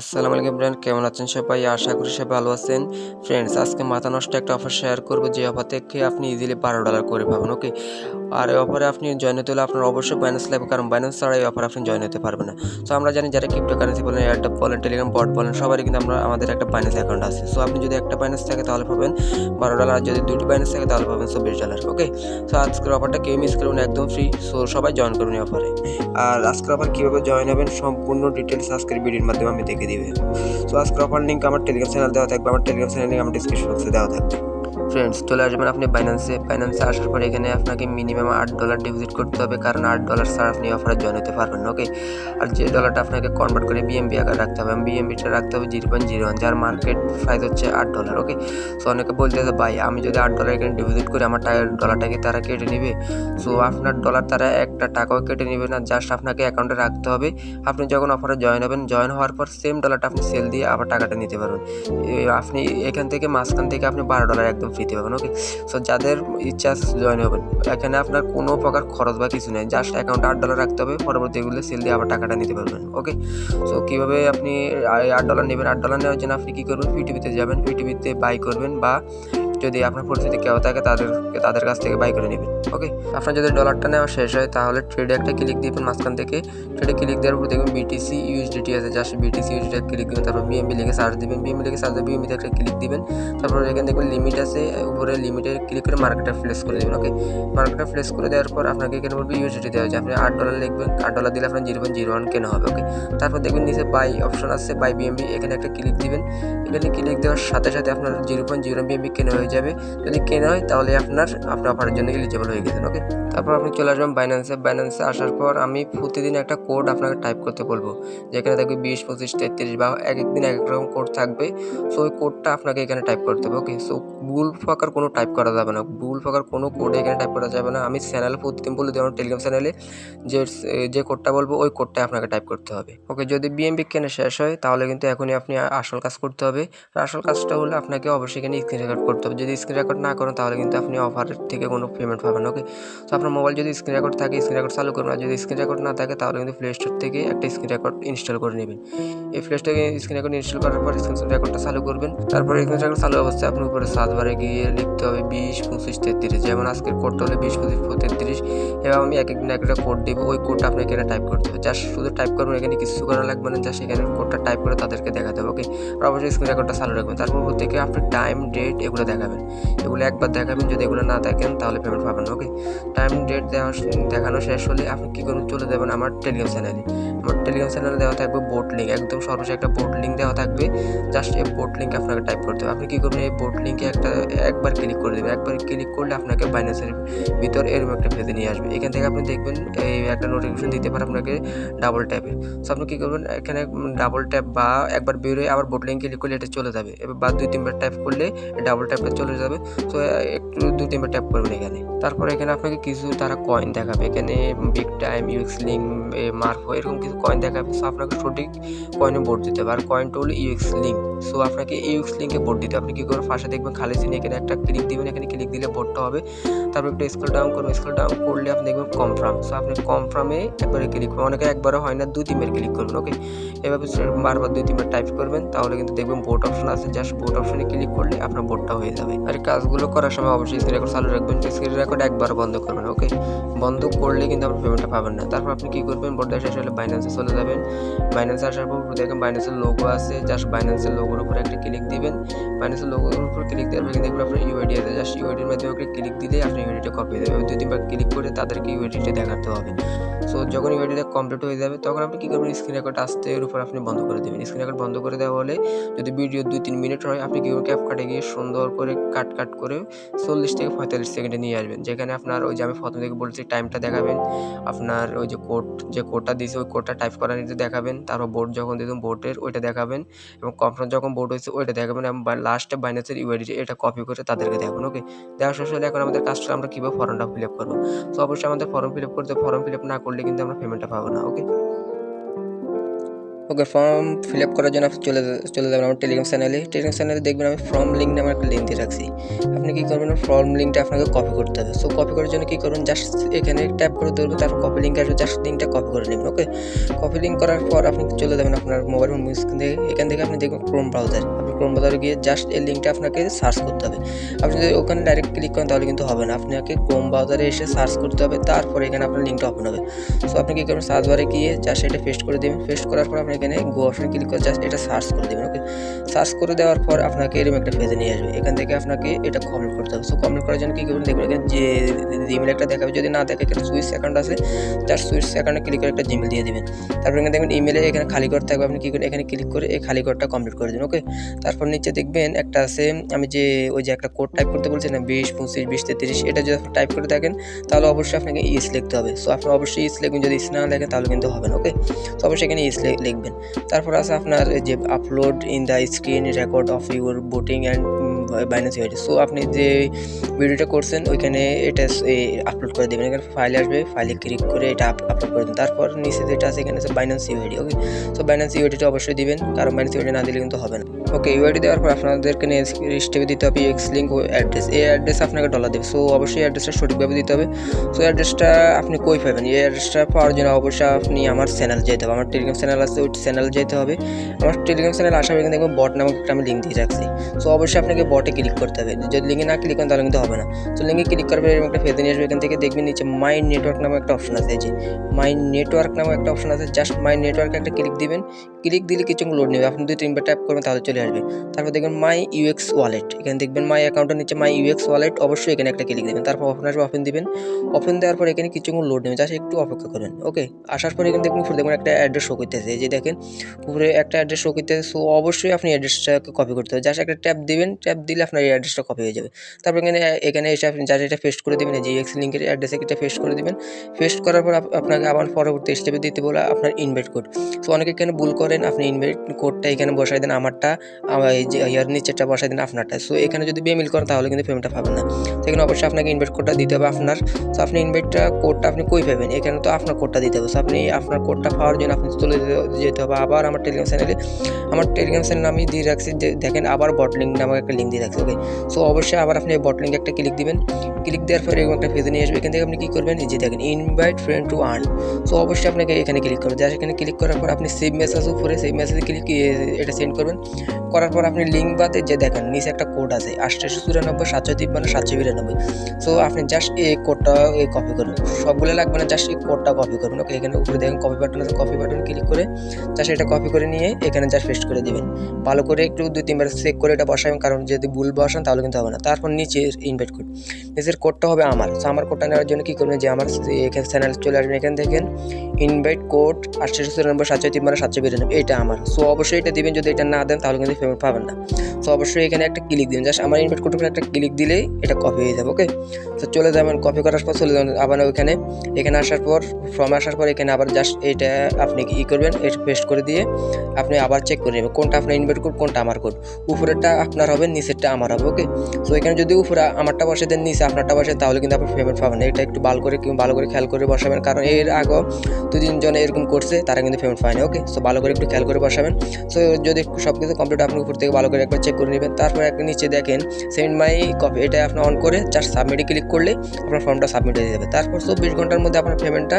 আসসালামু আলাইকুম ফ্রেন্ড কেমন আছেন সবাই? আশা করি সবাই ভালো আছেন। ফ্রেন্ডস আজকে মাথা নষ্ট একটা অফার শেয়ার করব, যে অফার থেকে আপনি ইজিলি বারো ডলার করে পাবেন ওকে আর এই অফারে আপনি জয়েন হতে হলে আপনার অবশ্যই বাইন্যান্স লাগবে কারণ বাইন্যান্স ছাড়া এই অফার আপনি জয়েন হতে পারবেন না। সো আমরা জানি যারা ক্রিপ্টো কারেন্সি বলেন এয়ারটেপ বলেন টেলিগ্রাম বট বলেন, সবারই কিন্তু আমরা, আমাদের একটা বাইন্যান্স অ্যাকাউন্ট আছে। সো আপনি যদি একটা বাইন্যান্স থাকে, তাহলে পাবেন বারো ডলার আর যদি দুটি বাইন্যান্স থাকে, তাহলে পাবেন চব্বিশ ডলার ওকে সো আজকের অফারটা কেউ মিস করবেন একদম ফ্রি সো সবাই জয়েন করুন এই অফারে আর আজকের অফার কীভাবে জয়েন হবেন, সম্পূর্ণ ডিটেলস আজকের ভিডিওর মাধ্যমে আমি দেখে দিবে। সো আজকের অফার লিঙ্ক আমার টেলিগ্রাম চ্যানেল দেওয়া থাকবে। আমার টেলিগ্রাম চ্যানেল লিঙ্ক আমার ডিসক্রিপশন বক্সে দেওয়া থাকবে। ফ্রেন্ডস চলে আসবেন আপনি বাইন্যান্সে বাইন্যান্সে আসার পর এখানে আপনাকে মিনিমাম আট ডলার ডিপোজিট করতে হবে, কারণ আট ডলার ছাড়া আপনি অফারে জয়েন হতে পারবেন ওকে আর যে ডলারটা আপনাকে কনভার্ট করে বিএমবি আকার রাখতে হবে বিএমবিটা রাখতে হবে জিরো পয়েন্ট জিরো ওয়ান যার মার্কেট প্রাইস হচ্ছে আট ডলার ওকে সো অনেকে বলতে যে ভাই, আমি যদি আট ডলার এখানে ডিপোজিট করি, আমার টাকা ডলারটাকে তারা কেটে নেবে? সো আপনার ডলার তারা একটা টাকাও কেটে নেবে না জাস্ট আপনাকে অ্যাকাউন্টে রাখতে হবে। আপনি যখন অফারে জয়েন হবেন জয়েন হওয়ার পর সেম ডলারটা আপনি সেল দিয়ে আবার টাকাটা নিতে পারবেন। আপনি এখান থেকে মাঝখান থেকে আপনি বারো ডলার একদম ফ্রিতে পাবেন ওকে সো যাদের ইচ্ছা আছে জয়েন হবেন। এখানে আপনার কোনো প্রকার খরচ বা কিছু নেই। জাস্ট অ্যাকাউন্টে আট ডলার রাখতে হবে, পরবর্তী এগুলো সেল দিয়ে আবার টাকাটা নিতে পারবেন ওকে সো কীভাবে আপনি আট ডলার নেবেন? আট ডলার নেওয়ার জন্য আপনি কী করবেন? পিটিভিতে যাবেন পিটিভিতে বাই করবেন বা যদি আপনার পরিচিতি কেউ থাকে তাদেরকে তাদের কাছ থেকে বাই করে নেবেন ওকে আপনার যদি ডলারটা নেওয়া শেষ হয়, তাহলে ট্রেডে একটা ক্লিক দিবেন মাঝখান থেকে। ট্রেডে ক্লিক দেওয়ার পর দেখবেন বিটিসি ইউএসডিটি আছে জাস্ট বিটিসি ইউএসডি ক্লিক দিবেন, তারপর বিএমবি লিখে সার্চ দিবেন। বিএমবি লিখে সার্চ দিয়ে বিএমবিতে একটা ক্লিক দিবেন, তারপর এখানে দেখবেন লিমিট আছে, উপরে লিমিটে ক্লিক করে মার্কেটটা ফ্লেস করে দেবেন ওকে মার্কেটটা ফ্লেস করে দেওয়ার পর আপনাকে এখানে বলবে ইউএসডিটি দেওয়া হচ্ছে আপনি আট ডলার লিখবেন, আট ডলার দিলে আপনার জিরো পয়েন্ট জিরো ওয়ান কেনা হবে ওকে তারপর দেখবেন নিচে বাই অপশন আছে বাই বিএমবি এখানে একটা ক্লিক দিবেন। এখানে ক্লিক দেওয়ার সাথে সাথে আপনার জিরো পয়েন্ট জিরো বিএমবি কেনা হয়ে যাবে। যদি কেনা হয় তাহলে আপনার আপনার অফারের জন্য এলিজিবল হয়ে গেছেন ওকে তারপর আপনি চলে আসবেন বাইন্যান্সে বাইন্যান্সে আসার পর আমি প্রতিদিন একটা কোড আপনাকে টাইপ করতে বলব। যেখানে থাকবে বিশ, পঁচিশ, তেত্রিশ বা এক একদিন এক এক রকম কোড থাকবে। সো ওই কোডটা আপনাকে এখানে টাইপ করতে হবে ওকে সো ভুল ফাঁকার কোনো টাইপ করা যাবে না। ভুল ফাঁকার কোনো কোড এখানে টাইপ করা যাবে না। আমি চ্যানেলে প্রতিদিন বলে দেবো টেলিগ্রাম চ্যানেলে যে যে কোডটা বলব, ওই কোডটা আপনাকে টাইপ করতে হবে ওকে যদি বিএমবি কেনে শেষ হয়, তাহলে কিন্তু এখনই আপনি আসল কাজ করতে হবে। আর আসল কাজটা হলে আপনাকে অবশ্যই এখানে স্ক্রিন রেকর্ড করতে হবে। যদি স্ক্রিন রেকর্ড না করেন, তাহলে কিন্তু আপনি অফারের থেকে কোনো পেমেন্ট পাবেন ওকে তো আপনার মোবাইল যদি স্ক্রিন রেকর্ড থাকে স্ক্রিন রেকর্ড চালু করবেন, আর যদি স্ক্রিন রেকর্ড না থাকে, তাহলে কিন্তু প্লে স্টোর থেকে একটা স্ক্রিন রেকর্ড ইনস্টল করে নেবেন। এই প্লে স্টোরে স্ক্রিন রেকর্ড ইনস্টল করার পর স্ক্রিন রেকর্ডটা চালু করবেন। তারপর স্ক্রিন রেকর্ড চালু অবস্থায় আপনি উপরে সাত বারে গিয়ে লিখতে হবে বিশ, পঁচিশ, তেত্রিশ। যেমন আজকের কোডটা হলে বিশ, পঁচিশ, তেত্রিশ। এবার আমি এক একদিন একটা কোড দেবো, ওই কোডটা আপনি এখানে টাইপ করতে হবে। জাস্ট শুধু টাইপ করবেন, এখানে কিছু করা লাগবে না জাস্ট এখানে কোডটা টাইপ করে তাদেরকে দেখাতে হবে ওকে আর অবশ্যই স্ক্রিন রেকর্ডটা চালু রাখবেন। তারপর থেকে আপনি টাইম ডেট এগুলো দেখাবেন এগুলো একবার দেখাবেন, যদি এগুলো না দেখেন তাহলে পেমেন্ট পাবেন ওকে টাইম ডেট দেওয়া দেখানো শেষ হলে আপনি কী করবেন? চলে যাবেন আমার টেলিগ্রাম চ্যানেলে আমার টেলিগ্রাম চ্যানেলে দেওয়া থাকবে বোট লিঙ্ক একদম সর্বশেষ একটা বোট লিঙ্ক দেওয়া থাকবে। জাস্ট এই বোট লিঙ্ক আপনাকে টাইপ করতে হবে। আপনি কী করবেন? এই বোট লিঙ্কে একটা, একবার ক্লিক করে দেবেন। একবার ক্লিক করলে আপনাকে বাইন্যান্সের ভিতর এরকম একটা পেজে নিয়ে আসবে। এখান থেকে আপনি দেখবেন এই একটা নোটিফিকেশন দিতে পারে আপনাকে ডাবল ট্যাপে সো আপনি কী করবেন? এখানে ডাবল ট্যাপ বা একবার বেরোয় আবার বোট লিঙ্ক ক্লিক করলে এটা চলে যাবে। এবার বা দুই তিনবার ট্যাপ করলে ডাবল ট্যাপটা চলে যাবে। সো একটু দুই তিনবার ট্যাপ করবেন এখানে। তারপর এখানে আপনাকে কিছু তারা কয়েন দেখাবে। এখানে বিগ টাইম ইউএক্স লিঙ্ক মার্ফো এরকম কিছু কয়েন দেখাবে। সো আপনাকে সঠিক কয়েনে ভোট দিতে হবে। আর কয়েনটা হলো ইউএক্স লিঙ্ক সো আপনাকে ইউএক্স লিঙ্কে ভোট দিতে হবে। আপনি কী করবেন ফার্স্টে দেখবেন? খালি চিনি এখানে একটা ক্লিক দিবেন। এখানে ক্লিক দিলে ভোটটা হবে। তারপর একটু স্কুল ডাউন করবেন স্কুল ডাউন করলে আপনি দেখবেন কনফার্ম সো আপনি কনফার্মে একবারে ক্লিক করবেন অনেকে একবারও হয় না দুই তিনবার ক্লিক করবেন ওকে এভাবে বারবার দুই তিনবার টাইপ করবেন। তাহলে কিন্তু দেখবেন ভোট অপশন আছে। জাস্ট ভোট অপশনে ক্লিক করলে আপনার ভোটটা হয়ে যাবে। আর কাজগুলো করার সময় অবশ্যই স্ক্রিন রেকর্ড চালু রাখবেন স্ক্রিন রেকর্ড একবার বন্ধ করবেন ওকে বন্ধ করলে কিন্তু আপনি পেমেন্টটা পাবেন না। তারপর আপনি কী করবেন দেওয়া শেষ হলে বাইন্যান্সে চলে যাবেন। বাইন্যান্সে আসার পর দেখবেন বাইন্যান্সের লোগো আছে জাস্ট বাইন্যান্সের লোগোর উপরে একটা ক্লিক দিবেন। বাইন্যান্সের লোগোর উপর ক্লিক দেওয়ার কিন্তু দেখবেন আপনার ইউআইডি আছে জাস্ট ইউআইডির মাধ্যমে ওকে ক্লিক দিলে আপনি ইউআইডিটা কপি দেবেন। দুই তিনবার ক্লিক করে তাদেরকে ইউআইডিটা দেখাতে হবে। সো যখন ইউআইডিটা কমপ্লিট হয়ে যাবে, তখন আপনি কী করবেন স্ক্রিন রেকর্ড আসতে এর উপর আপনি বন্ধ করে দেবেন। স্ক্রিন রেকর্ড বন্ধ করে দেওয়া হলে যদি ভিডিও দুই তিন মিনিট হয়, আপনি কী ক্যাপ কাটে গিয়ে সুন্দর করে কাট কাট করে চল্লিশ থেকে পঁয়তাল্লিশ সেকেন্ডে নিয়ে আসবেন। যেখানে আপনার ওই যে আমি প্রথম থেকে বলছি টাইমটা দেখাবেন। আপনার ওই যে কোড যে কোডটা দিয়েছে, ওই কোডটা টাইপ করা নিতে দেখাবেন। তারপর বোর্ড যখন দিতেন বোর্ডের ওইটা দেখাবেন। এবং কনফারেন্স যখন বোর্ড হয়েছে, ওইটা দেখাবেন। এবং লাস্টে বাইন্যান্সের ইউআইডি এটা কপি করে তাদেরকে দেখাবেন ওকে দেওয়া শেষ হলে এখন আমাদের কাজটা আমরা কীভাবে ফর্মটা ফিল আপ করব? তো অবশ্যই আমাদের ফর্ম ফিল আপ করতে ফর্ম ফিল আপ না করলে কিন্তু আমরা পেমেন্টটা পাবো না okay okay form fill up করার জন্য চলে চলে যাবেন আমার টেলিগ্রাম চ্যানেলে টেলিগ্রাম চ্যানেলে দেখবেন আমি ফর্ম লিঙ্ক নামে একটা লিঙ্ক দিয়ে রাখছি। আপনি কী করবেন ফর্ম লিঙ্কটা আপনাকে কপি করতে হবে। সো কপি করার জন্য কী করবেন জাস্ট এখানে ট্যাপ করে ধরবেন তারপর কপি লিঙ্ক আসবে জাস্ট লিঙ্কটা কপি করে নেবেন ওকে কপি লিঙ্ক করার পর আপনি চলে যাবেন আপনার মোবাইল ফোন স্ক্রিন থেকে, এখান থেকে আপনি দেখবেন ক্রোম ব্রাউজার ক্রোম ব্রাউজারে গিয়ে জাস্ট এই লিঙ্কটা আপনাকে সার্চ করতে হবে। আপনি যদি ওখানে ডাইরেক্ট ক্লিক করেন তাহলে কিন্তু হবে না। আপনাকে ক্রোম ব্রাউজারে এসে সার্চ করতে হবে, তারপরে এখানে আপনার লিঙ্কটা ওপেন হবে। সো আপনি কী করবেন? সার্চ বারে গিয়ে জাস্ট এটা পেস্ট করে দেবেন। পেস্ট করার পর আপনি এখানে গো অপশন ক্লিক করে জাস্ট এটা সার্চ করে দেবেন ওকে সার্চ করে দেওয়ার পর আপনাকে এরকম একটা পেজে নিয়ে আসবে। এখান থেকে আপনাকে এটা কমপ্লিট করতে হবে। সো কমপ্লিট করার জন্য কী করবেন? দেখবেন এখানে যে জিমেল একটা দেখাবে। যদি না দেখে, এখানে সুইচ অ্যাকাউন্ট আছে জাস্ট সুইচ অ্যাকাউন্টে ক্লিক করে একটা জিমেল দিয়ে দেবেন। তারপর এখানে দেখবেন ইমেলে এখানে খালি ঘর থাকবে। আপনি কী করে এখানে ক্লিক করে এই খালি ঘরটা কমপ্লিট করে দিন ওকে তারপর নিচে দেখবেন একটা আছে, আমি যে ওই যে একটা কোড টাইপ করতে বলছি না, বিশ, পঁচিশ, বিশ, তেত্রিশ, এটা যদি টাইপ করে থাকেন, তাহলে অবশ্যই আপনাকে ইস লিখতে হবে। সো আপনি অবশ্যই ইস লিখবেন, যদি ইস না লেখেন, তাহলে কিন্তু হবে না ওকে তো অবশ্যই এখানে ইস লিখবেন। তারপর আছে আপনার যে upload in the screen record of your boating and Binance UID so আপনি যে ভিডিওটা করছেন, ওইখানে এটা আপলোড করে দেবেন। এখানে ফাইল আসবে ফাইলে ক্লিক করে এটা আপলোড করে দেবেন। তারপর নিচে যেটা আছে, এখানে আছে Binance UID okay so Binance ইউআইডিটা অবশ্যই দিবেন, কারণ বাইন্যান্স ইউআইডি না দিলে কিন্তু হবে না। ওকে ইউআইডি দেওয়ার পর আপনাদেরকে স্টেপে দিতে হবে এক্স লিঙ্ক অ্যাড্রেস এই অ্যাড্রেস আপনাকে ডলার দেবে। সো অবশ্যই অ্যাড্রেসটা সঠিকভাবে দিতে হবে। সো অ্যাড্রেসটা আপনি কই পাবেন? এই অ্যাড্রেসটা পাওয়ার জন্য অবশ্যই আপনি আমার চ্যানেল যেতে হবে। আমার টেলিগ্রাম চ্যানেল আছে, ওই চ্যানেল যেতে হবে। আমার টেলিগ্রাম চ্যানেল আসার এখানে দেখবেন বট নামক একটা আমি লিঙ্ক দিয়ে রাখছি সো অবশ্যই আপনাকে বটে ক্লিক করতে হবে। যদি লিঙ্কে না ক্লিক করেন তাহলে কিন্তু হবে না। তো লিঙ্কে ক্লিক করবে এরকম একটা ফেজে নিয়ে আসবে, এখান থেকে দেখবেন নিচে মাই নেটওয়ার্ক নামে একটা অপশন আছে যে মাই নেটওয়ার্ক নামে একটা অপশন আছে জাস্ট মাই নেটওয়ার্কে একটা ক্লিক দিবেন। ক্লিক দিলে কিছু লোড নেবে। আপনি দুই, তিনবার ট্যাপ করবেন, তাহলে চলে আসবে। তারপর দেখবেন মাই ইউএক্স ওয়ালেট এখানে দেখবেন মাই অ্যাকাউন্টের নিচে মাই ইউএক্স ওয়ালেট অবশ্যই এখানে একটা ক্লিক দেবেন। তারপর ওপেন আসবে ওপেন দিবেন। ওপেন দেওয়ার পর এখানে কিছু লোড নেবে জাস্ট একটু অপেক্ষা করবেন ওকে আসার পর এখানে দেখবেন উপরে দেখবেন একটা অ্যাড্রেস শো করতেছে যে দেখেন উপরে একটা অ্যাড্রেস শো করতেছে সো অবশ্যই আপনি অ্যাড্রেসটাকে কপি করতে হবে। জাস্ট একটা ট্যাপ দিবেন ট্যাপ দিলে আপনার এই অ্যাড্রেসটা কপি হয়ে যাবে। তারপর এখানে এখানে এসে আপনি জাস্ট এটা পেস্ট করে দেবেন যে এক্স লিঙ্কের অ্যাড্রেসে এটা পেস্ট করে দেবেন। পেস্ট করার পর আপনাকে আবার পরবর্তী স্টেপে দিতে বলে আপনার ইনভাইট কোড সো অনেকে এখানে ভুল করেন, আপনি ইনভাইট কোডটা এখানে বসাই দেন, আমারটা যে ইয়ার নিচেরটা বসাই দেন, আপনারটা। সো এখানে যদি বেমিল করেন, তাহলে কিন্তু পেমেন্টটা পাবেন না। সেখানে অবশ্যই আপনাকে ইনভাইট কোডটা দিতে হবে আপনার। সো আপনি ইনভাইটটা কোডটা আপনি কই পাবেন? এখানে তো আপনার কোডটা দিতে হবে। সো আপনি আপনার কোডটা পাওয়ার জন্য আপনি চলে যেতে- হবে আবার আমার টেলিগ্রাম চ্যানেলে আমার টেলিগ্রাম চ্যানেল আমি দিয়ে রাখছি, যে দেখেন আবার বট লিঙ্ক নামক একটা লিঙ্ক দিয়ে রাখছি ওকে সো অবশ্যই আবার আপনি বট লিঙ্কে একটা ক্লিক দিবেন। ক্লিক দেওয়ার পরে এরকম একটা পেজে নিয়ে আসবে। এখান থেকে আপনি কী করবেন? যে দেখেন invite friend to earn so অবশ্যই আপনাকে এখানে ক্লিক করবেন। জাস্ট এখানে ক্লিক করার পর আপনি সেভ মেসেজ উপরে সেভ মেসেজে ক্লিক এটা সেন্ড করবেন। করার পর আপনি লিঙ্ক বাদে যে দেখেন, নিচে একটা কোড আছে। আটশোশো চুরানব্বই, সাতশো তিপ্পান্ন, সাতশো বিরানব্বই। সো আপনি জাস্ট এই কোডটা এই কপি করুন। সবগুলো লাগবে না জাস্ট এই কোডটা কপি করুন। ওকে এখানে উপরে দেখেন কপি বাটন আছে কপি বাটন ক্লিক করে জাস্ট এটা কপি করে নিয়ে এখানে জাস্ট পেস্ট করে দেবেন। ভালো করে একটু দুই তিনবার চেক করে এটা বসাবেন। কারণ যদি ভুল বসান তাহলে কিন্তু হবে না। তারপর নিচে ইনভাইট কোড নিচের কোডটা হবে আমার। সো আমার কোডটা নেওয়ার জন্য কী করবেন যে, আমার এখানে চ্যানেল চলে আসবেন। এখান থেকে ইনভাইট কোড আটশোশো চুরানব্বই সাতশো তিপ্পান্ন সাতশো বিরানব্বই এটা আমার। সো অবশ্যই এটা দিবেন। যদি এটা না দেন, তাহলে কিন্তু পেমেন্ট পাবেন না। সো অবশ্যই এখানে একটা ক্লিক দিন জাস্ট আমার ইনভাইট কোডের একটা ক্লিক দিলেই এটা কপি হয়ে যাবে ওকে তো চলে যাবেন। কপি করার পর চলে যাবেন আবার ওইখানে। এখানে আসার পর ফর্ম আসার পর এখানে আবার জাস্ট এটা আপনি ই করবেন? এটা পেস্ট করে দিয়ে আপনি আবার চেক করে নেবেন। কোনটা আপনার ইনভাইট কোড কোনটা আমার কোড উপরেরটা আপনার হবে নিচেরটা আমার হবে ওকে সো এখানে যদি উপরে আমারটা বসে দেন নিচে আপনারটা বসে তাহলে কিন্তু আপনি পেমেন্ট পাবেন এটা একটু ভালো করে ভালো করে খেয়াল করে বসাবেন, কারণ এর আগেও দু তিনজন এরকম করছে, তারা কিন্তু পেমেন্ট পায়নি ওকে সো ভালো করে একটু খেয়াল করে বসাবেন। সো যদি একটু সব কিছু কমপ্লিট আপনি উপর থেকে ভালো করে একবার চেক করে নেবেন, তারপর একটা নিচে দেখেন সেন্ড মাই কপি এটা আপনি অন করে জাস্ট সাবমিটে ক্লিক করলে আপনার ফর্মটা সাবমিট হয়ে যাবে। তারপর চব্বিশ ঘণ্টার মধ্যে আপনার পেমেন্টটা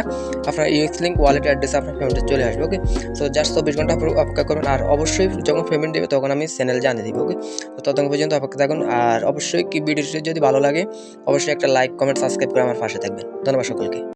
আপনার ইউএক্স লিঙ্ক ওয়ালেট অ্যাড্রেসে আপনার পেমেন্টটা চলে আসবে ওকে সো জাস্ট চব্বিশ ঘণ্টা অপেক্ষা করুন আর অবশ্যই যখন পেমেন্ট দেবে, তখন আমি চ্যানেল জানিয়ে দিব ওকে তো ততক্ষণ পর্যন্ত অপেক্ষা থাকুন। আর অবশ্যই কি ভিডিওটি যদি ভালো লাগে, অবশ্যই একটা লাইক কমেন্ট সাবস্ক্রাইব করে আমার পাশে থাকবেন। ধন্যবাদ সকলকে।